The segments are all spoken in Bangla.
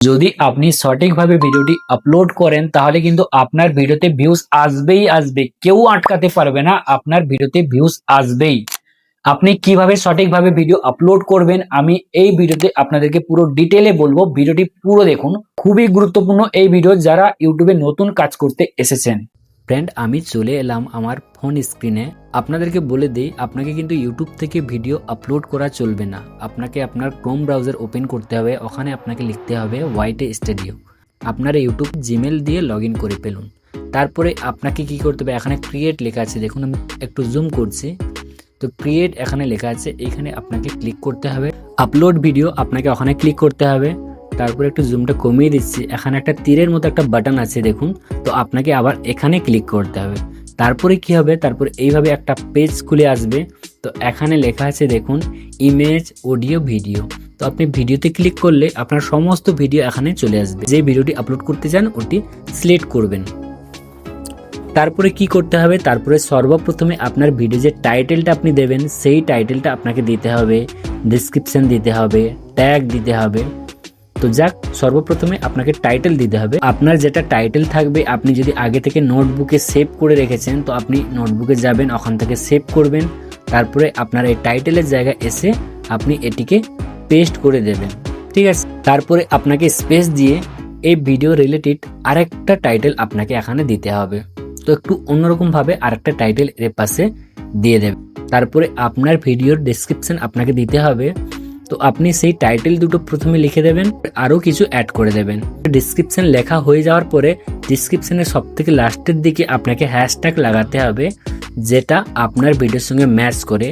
যদি আপনি সঠিকভাবে ভিডিওটি আপলোড করেন, তাহলে কিন্তু আপনার ভিডিওতে ভিউজ আসবেই আসবে। কেউ আটকাতে পারবে না, আপনার ভিডিওতে ভিউজ আসবেই। আপনি কীভাবে সঠিকভাবে ভিডিও আপলোড করবেন, আমি এই ভিডিওতে আপনাদেরকে পুরো ডিটেলে বলব। ভিডিওটি পুরো দেখুন। খুবই গুরুত্বপূর্ণ এই ভিডিও যারা ইউটিউবে নতুন কাজ করতে এসেছেন। ফ্রেন্ড আমি চলে এলাম আমার ফোন স্ক্রিনে আপনাদেরকে বলে দিই, আপনাকে কিন্তু ইউটিউব থেকে ভিডিও আপলোড করা চলবে না। আপনাকে আপনার ক্রোম ব্রাউজার ওপেন করতে হবে, ওখানে আপনাকে লিখতে হবে হোয়াইটে স্টুডিও আপনার ইউটিউব জিমেল দিয়ে লগ ইন করে ফেলুন। তারপরে আপনাকে কি করতে হবে, এখানে ক্রিয়েট লেখা আছে। দেখুন, আমি একটু জুম করছি। তো ক্রিয়েট এখানে লেখা আছে, এখানে আপনাকে ক্লিক করতে হবে। আপলোড ভিডিও আপনাকে ওখানে ক্লিক করতে হবে। তারপরে একটু জুমটা কমিয়ে দিচ্ছি। এখানে একটা তীরের মতো একটা বাটন আছে, দেখুন। তো আপনাকে আবার এখানে ক্লিক করতে হবে। তারপরে কি হবে? তারপরে এইভাবে একটা পেজ খুলে আসবে। তো এখানে লেখা আছে, দেখুন ইমেজ অডিও ভিডিও তো আপনি ভিডিওতে ক্লিক করলে আপনার সমস্ত ভিডিও এখানে চলে আসবে। যে ভিডিওটি আপলোড করতে চান, ওটি সিলেক্ট করবেন। তারপরে কি করতে হবে? তারপরে সর্বপ্রথমে আপনার ভিডিও যে টাইটেলটা আপনি দেবেন, সেই টাইটেলটা আপনাকে দিতে হবে। ডিসক্রিপশন দিতে হবে ট্যাগ দিতে হবে। তো যাক, সর্বপ্রথমে আপনাকে টাইটেল দিতে হবে। আপনার যেটা টাইটেল থাকবে, আপনি যদি আগে থেকে নোটবুকে সেভ করে রেখেছেন, তো আপনি নোটবুকে যাবেন, ওখান থেকে সেভ করবেন। তারপরে আপনার এই টাইটেলের জায়গায় এসে আপনি এটিকে পেস্ট করে দেবেন। ঠিক আছে? তারপরে আপনাকে স্পেস দিয়ে এই ভিডিও রিলেটেড আরেকটা টাইটেল আপনাকে এখানে দিতে হবে। তো একটু অন্যরকমভাবে আরেকটা টাইটেল এর পাশে দিয়ে দেবে তারপরে আপনার ভিডিওর ডেসক্রিপশন আপনাকে দিতে হবে। তো আপনি সেই টাইটেল দুটো প্রথমে লিখে দেবেন, আরও কিছু অ্যাড করে দেবেন। ডিসক্রিপশন লেখা হয়ে যাওয়ার পরে ডিসক্রিপশনের সব থেকে লাস্টের দিকে আপনাকে হ্যাশট্যাগ লাগাতে হবে, যেটা আপনার ভিডিওর সঙ্গে ম্যাচ করে।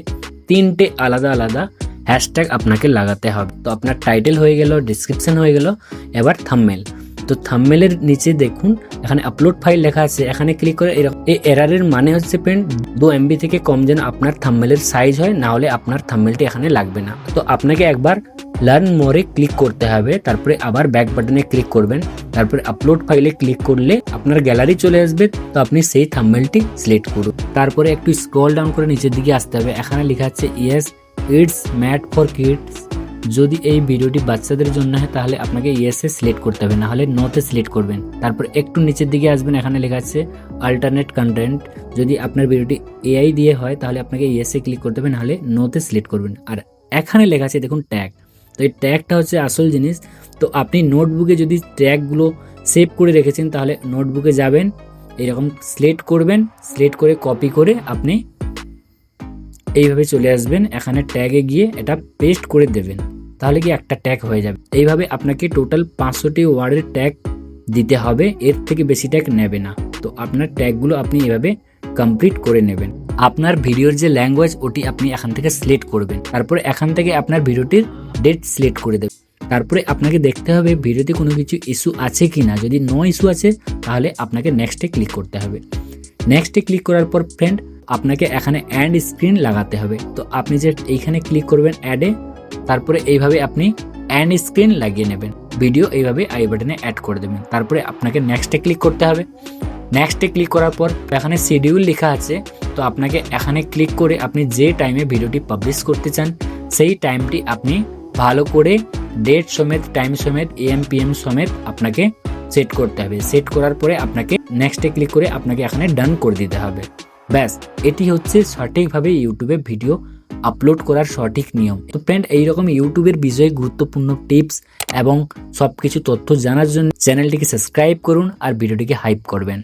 তিনটে আলাদা আলাদা হ্যাশট্যাগ আপনাকে লাগাতে হবে। তো আপনার টাইটেল হয়ে গেল ডিসক্রিপশন হয়ে গেল, এবার থাম্বনেল তো থাম্বনেলের নিচে দেখুন, এখানে আপলোড ফাইল লেখা আছে, এখানে ক্লিক করে এই এরারের মানে হচ্ছে ফ্রেন্ড দু এমবি থেকে কম যেন আপনার থাম্বনেলের সাইজ হয়, না হলে আপনার থাম্বনেলটি এখানে লাগবে না। তো আপনাকে একবার লার্ন মোরে ক্লিক করতে হবে, তারপরে আবার ব্যাক বাটনে ক্লিক করবেন, তারপরে আপলোড ফাইলে ক্লিক করলে আপনার গ্যালারি চলে আসবে, তো আপনি সেই থাম্বনেলটি সিলেক্ট করুন। তারপরে একটু স্ক্রল ডাউন করে নিচের দিকে আসতে হবে, এখানে লেখা আছে yes it's made for kids যদি এই ভিডিওটি বাচ্চাদের জন্য হয়, তাহলে আপনাকে ইয়েসে সিলেক্ট করতে হবে, নাহলে নোতে সিলেক্ট করবেন। তারপর একটু নিচের দিকে আসবেন, এখানে লেখা আছে আল্টারনেট কন্টেন্ট যদি আপনার ভিডিওটি এআই দিয়ে হয়, তাহলে আপনাকে ইয়েসে ক্লিক করতে হবে, নাহলে নোতে সিলেক্ট করবেন। আর এখানে লেখা আছে, দেখুন ট্যাগ তো এই ট্যাগটা হচ্ছে আসল জিনিস। তো আপনি নোটবুকে যদি ট্যাগগুলো সেভ করে রেখেছেন, তাহলে নোটবুকে যাবেন, এরকম সিলেক্ট করবেন সিলেক্ট করে কপি করে আপনি এইভাবে চলে আসবেন, এখানে ট্যাগে গিয়ে এটা পেস্ট করে দেবেন, তাহলে কি একটা ট্যাগ হয়ে যাবে। এইভাবে আপনাকে টোটাল পাঁচশোটি ওয়ার্ডের ট্যাগ দিতে হবে, এর থেকে বেশি ট্যাগ নেবে না। তো আপনার ট্যাগগুলো আপনি এভাবে কমপ্লিট করে নেবেন। আপনার ভিডিওর যে ল্যাঙ্গুয়েজ ওটি আপনি এখান থেকে সিলেক্ট করবেন। তারপরে এখান থেকে আপনার ভিডিওটির ডেট সিলেক্ট করে দেবেন। তারপরে আপনাকে দেখতে হবে ভিডিওতে কোনো কিছু ইস্যু আছে কি না যদি নো ইস্যু আছে, তাহলে আপনাকে নেক্সটে ক্লিক করতে হবে। নেক্সটে ক্লিক করার পর ফ্রেন্ড আপনাকে এখানে অ্যান্ড স্ক্রিন লাগাতে হবে। তো আপনি যে এইখানে ক্লিক করবেন অ্যাডে তারপরে এইভাবে আপনি অ্যান্ড স্ক্রিন লাগিয়ে নেবেন। ভিডিও এইভাবে আই বাটনে অ্যাড করে দেবেন। তারপরে আপনাকে নেক্সটে ক্লিক করতে হবে। নেক্সটে ক্লিক করার পর এখানে শিডিউল লেখা আছে। তো আপনাকে এখানে ক্লিক করে আপনি যে টাইমে ভিডিওটি পাবলিশ করতে চান, সেই টাইমটি আপনি ভালো করে ডেট সমেত টাইম সমেত এম পি এম সমেত আপনাকে সেট করতে হবে। সেট করার পরে আপনাকে নেক্সটে ক্লিক করে আপনাকে এখানে ডান করে দিতে হবে। ব্যাস, এটি হচ্ছে সঠিকভাবে ইউটিউবে ভিডিও আপলোড করার সঠিক নিয়ম। তো ফ্রেন্ড এইরকম ইউটিউবের বিষয়ে গুরুত্বপূর্ণ টিপস এবং সব কিছু তথ্য জানার জন্য চ্যানেলটিকে সাবস্ক্রাইব করুন আর ভিডিওটিকে হাইপ করবেন।